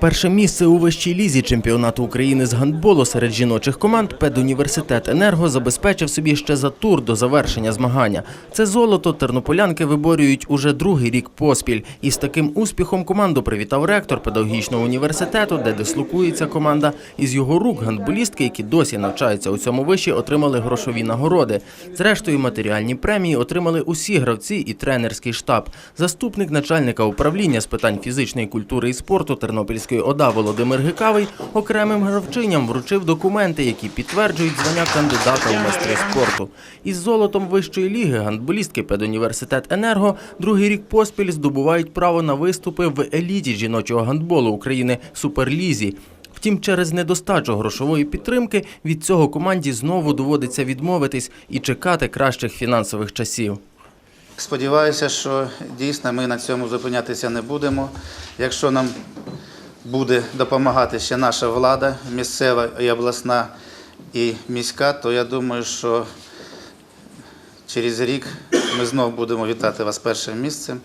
Перше місце у вищій лізі чемпіонату України з гандболу серед жіночих команд педуніверситет Енерго забезпечив собі ще за тур до завершення змагання. Це золото тернополянки виборюють уже другий рік поспіль. І з таким успіхом команду привітав ректор педагогічного університету, де дислокується команда. Із його рук гандболістки, які досі навчаються у цьому виші, отримали грошові нагороди. Зрештою, матеріальні премії отримали усі гравці і тренерський штаб. Заступник начальника управління з питань фізичної культури і спорту Тернопільської ОДА Володимир Гикавий окремим гравчиням вручив документи, які підтверджують звання кандидата у майстри спорту. Із золотом вищої ліги гандболістки педуніверситет Енерго другий рік поспіль здобувають право на виступи в еліті жіночого гандболу України Суперлізі. Втім, через недостачу грошової підтримки від цього команді знову доводиться відмовитись і чекати кращих фінансових часів. Сподіваюся, що дійсно ми на цьому зупинятися не будемо. Якщо нам буде допомагати ще наша влада, місцева і обласна і міська, то я думаю, що через рік ми знову будемо вітати вас першим місцем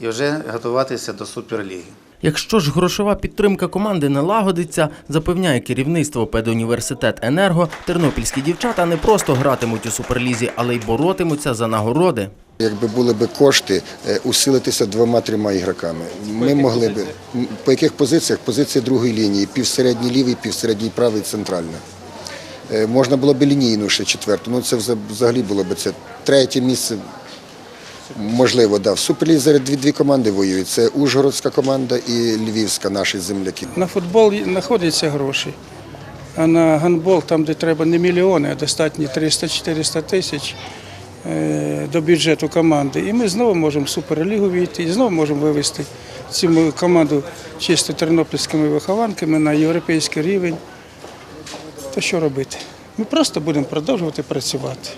і вже готуватися до суперліги. Якщо ж грошова підтримка команди налагодиться, запевняє керівництво педуніверситет Енерго, тернопільські дівчата не просто гратимуть у суперлізі, але й боротимуться за нагороди. Якби були б кошти е, усилитися двома-трьома ігроками, ми могли б по яких позиціях? Позиції другої лінії, півсередній лівий, півсередній правий, центральна. Е, Можна було б лінійну ще четверту. Ну це взагалі було б це третє місце. Можливо, да. В Суперлізі зараз дві, дві команди воюють. Це Ужгородська команда і Львівська, наші земляки. На футбол знаходяться гроші, а на гандбол, там, де треба не мільйони, а достатньо 300-400 тисяч до бюджету команди. І ми знову можемо в суперлігу війти, і знову можемо вивести цю команду чисто тернопільськими вихованками на європейський рівень. То що робити? Ми просто будемо продовжувати працювати.